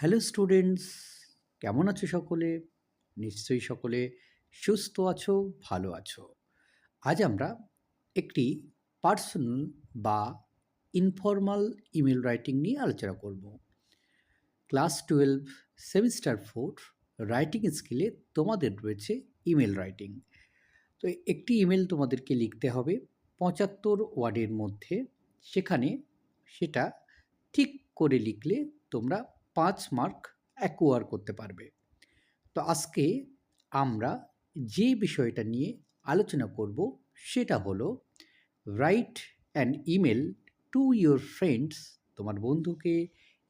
Hello students, কেমন আছো সকলে? নিশ্চয়ই সকলে সুস্থ আছো, ভালো আছো। আজ আমরা একটি পার্সোনাল বা ইনফর্মাল ইমেল রাইটিং নিয়ে আলোচনা করব। Class twelve, semester four writing স্কিলে তোমাদের রয়েছে ইমেল রাইটিং তো একটি ইমেল তোমাদেরকে লিখতে হবে পঁচাত্তর ওয়ার্ডের মধ্যে, সেখানে সেটা ঠিক করে লিখলে তোমরা পাঁচ মার্ক অ্যাকোয়ার করতে পারবে। তো আজকে আমরা যে বিষয়টা নিয়ে আলোচনা করব সেটা হলো write an email to your friends তোমার বন্ধুকে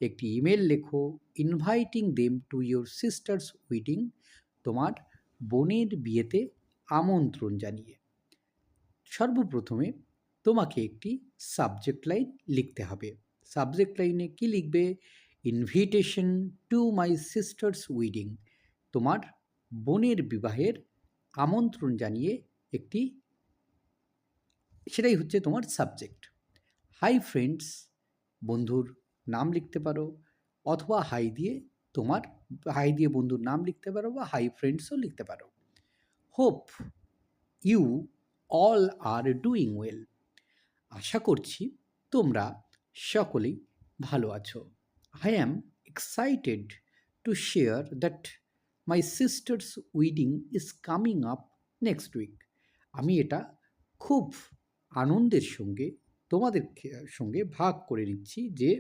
একটি ইমেল লেখো inviting them to your sister's wedding তোমার বোনের বিয়েতে আমন্ত্রণ জানিয়ে। সর্বপ্রথমে তোমাকে একটি সাবজেক্ট লাইন লিখতে হবে। সাবজেক্ট লাইনে কি লিখবে? Invitation to my sister's wedding তোমার বোনের বিবাহের আমন্ত্রণ জানিয়ে একটি, সেটাই হচ্ছে তোমার সাবজেক্ট হাই ফ্রেন্ডস বন্ধুর নাম লিখতে পারো, অথবা হাই দিয়ে তোমার হাই দিয়ে বন্ধুর নাম লিখতে পারো বা হাই ফ্রেন্ডসও লিখতে পারো। Hope you all are doing well আশা করছি তোমরা সকলেই ভালো আছো। I am excited to share that my sister's wedding is coming up next week. আমি এটা খুব আনন্দের সঙ্গে তোমাদের সঙ্গে ভাগ করে নিচ্ছি যে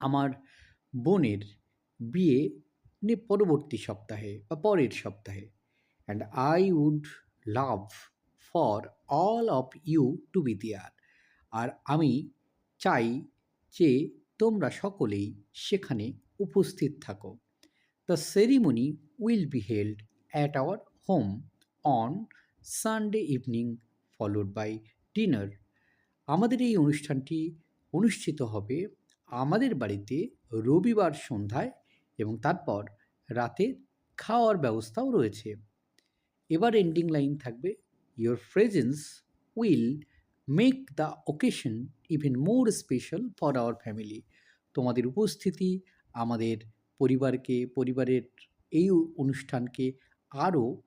আমার বোনের বিয়ে নে পরবর্তী সপ্তাহে বা পরের সপ্তাহে and I would love for all of you to be there আর আমি চাই যে তোমরা সকলেই সেখানে উপস্থিত থাকো। The ceremony will be held at our home on Sunday evening followed by dinner আমাদের এই অনুষ্ঠানটি অনুষ্ঠিত হবে আমাদের বাড়িতে রবিবার সন্ধ্যায় এবং তারপর রাতে খাওয়ার ব্যবস্থাও রয়েছে। এবার এন্ডিং লাইন থাকবে your presence will make the occasion even more special for our family তোমাদের উপস্থিতি, আমাদের পরিবারকে, পরিবারের এই অনুষ্ঠানকে আরও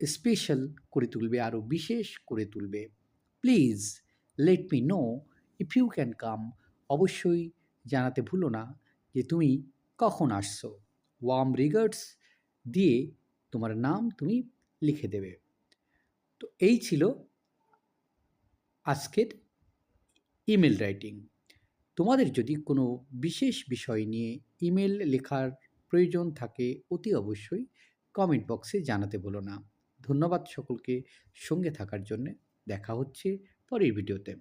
স্পেশাল করে তুলবে, আরও বিশেষ করে তুলবে। Please let me know if you can come অবশ্যই জানাতে ভুলো না যে তুমি কখন আসছো। ওয়ার্ম রিগার্ডস দিয়ে তোমার নাম তুমি লিখে দেবে। তো এই ছিল আজকের ইমেল রাইটিং তোমাদের যদি কোনো বিশেষ বিষয় নিয়ে ইমেল লেখার প্রয়োজন থাকে, অতি অবশ্যই কমেন্ট বক্সে জানাতে বলো না। ধন্যবাদ সকলকে সঙ্গে থাকার জন্যে। দেখা হচ্ছে পরের ভিডিওতে